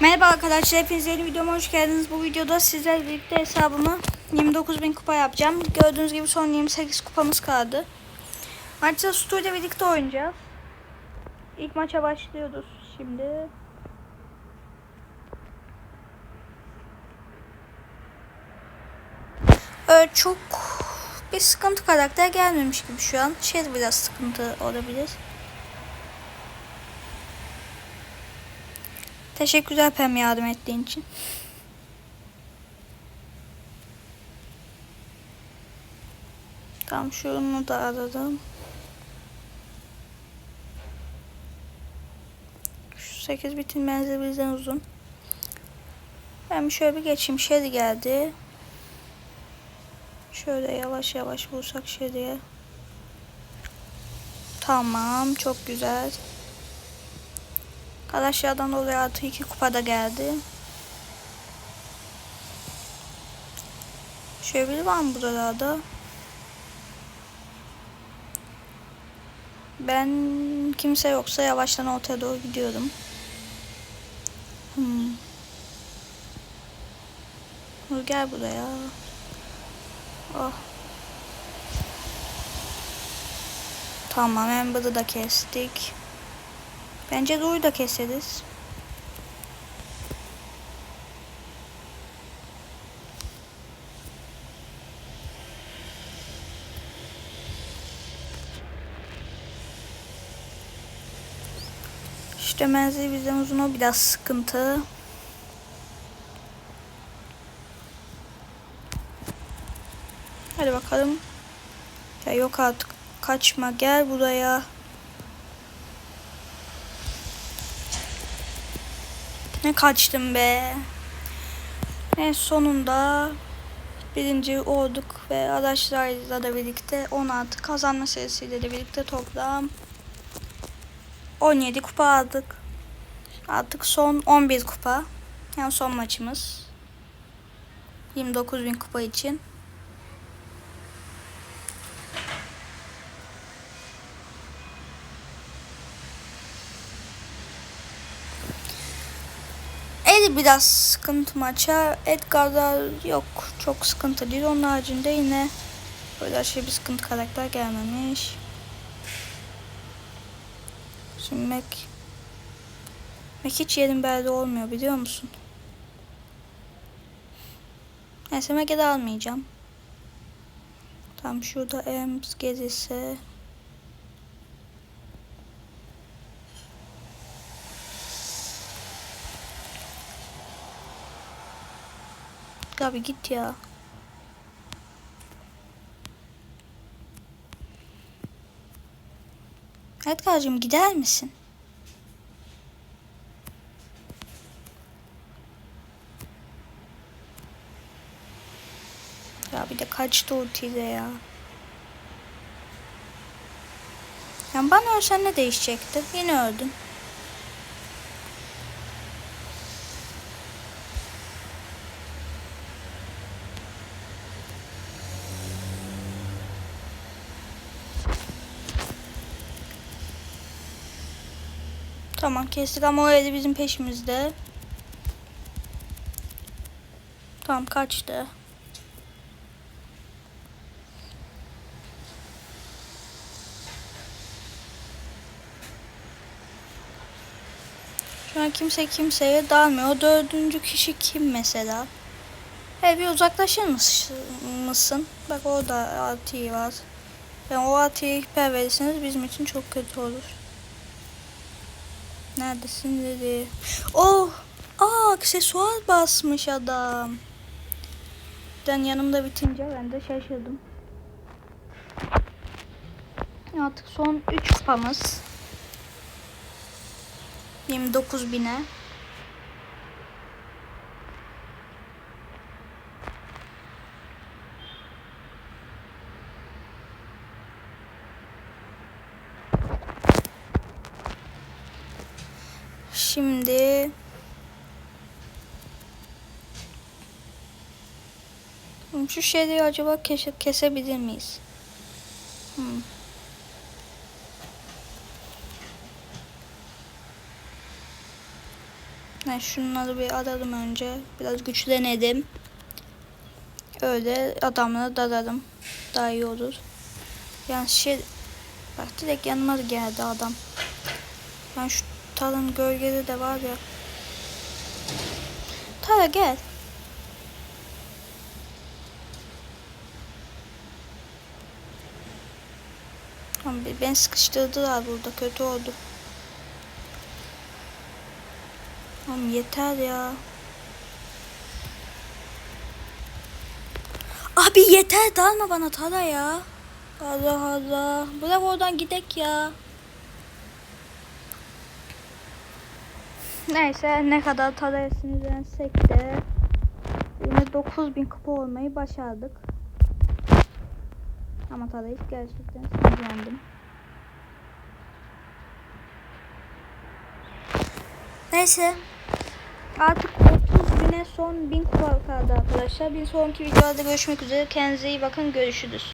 Merhaba arkadaşlar hepiniz yeni videoma hoş geldiniz. Bu videoda sizlerle birlikte hesabımı 29.000 kupa yapacağım. Gördüğünüz gibi son 28 kupamız kaldı. Maçta Stu ile birlikte oynayacağız. İlk maça başlıyoruz şimdi. Öyle çok bir sıkıntı karakter gelmemiş gibi şu an. Şey biraz sıkıntı olabilir. Teşekkürler Pem yardım ettiğin için. Tamam şunu da aradım. Şu 8 bitin menzili bizden uzun. Ben şöyle bir geçeyim. Şeri geldi. Şöyle yavaş yavaş vursak Şeri'ye. Tamam. Çok güzel. Arkadaşlardan dolayı artı iki kupada geldi. Şöyle biri var mı buralarda? Ben kimse yoksa yavaştan ortaya doğru gidiyorum. Hmm. Dur gel buraya. Oh. Tamam Amber'ı da kestik. Bence Doğu'yu da keseriz. İşte menzili bizden uzun o biraz sıkıntı. Hadi bakalım. Ya yok artık kaçma gel buraya. Ne kaçtım be. En sonunda birinci olduk ve arkadaşlarla da birlikte 16 kazanma serisiyle de birlikte toplam 17 kupa aldık. Artık son 11 kupa. Yani son maçımız. 29 bin kupa için. Eli biraz sıkıntı maça. Edgar'da yok. Çok sıkıntı değil. Onun haricinde yine böyle aşırı bir sıkıntı karakter gelmemiş. Şimdi Mac Mac hiç yerin belli olmuyor biliyor musun? Neyse Mac'e de almayacağım. Tam şurada Ems gezisi. Abi git ya. Edgar'cığım gider misin? Ya bir de kaçtı ultiyle ya. Yani bana ölsen ne değişecekti? Yine öldün. Tamam kestik ama o eli bizim peşimizde. Tamam kaçtı. Şu an kimse kimseye dalmıyor. O dördüncü kişi kim mesela? He bir uzaklaşır mısın? Bak orada Atiye var. Ben o Atiye'ye ihbar verirseniz bizim için çok kötü olur. Neredesin dedi. Oh! Aa aksesuar basmış adam. Ben yanımda bitince ben de şaşırdım. Artık son 3 kupamız. 29 bine. Şimdi şu şeyi acaba kese, kesebilir miyiz? Hmm. Ben şunları bir aradım önce. Biraz güçlenelim. Öyle adamları dalarım. Daha iyi olur. Yani şey... Bak direkt yanıma geldi adam. Ben şu Tara'nın gölgede de var ya. Tara gel. Tamam, beni sıkıştırdılar burada. Kötü oldu. Tamam yeter ya. Abi yeter dalma bana Tara ya. Allah Allah. Bırak oradan gidek ya. Neyse ne kadar Tara'ya sinirlensek de yine 9000 kupa olmayı başardık. Ama Tara'ya gerçekten sinirlendim. Neyse. Artık 30 bine son 1000 kupa kaldı arkadaşlar. Bir sonraki videoda görüşmek üzere. Kendinize iyi bakın. Görüşürüz.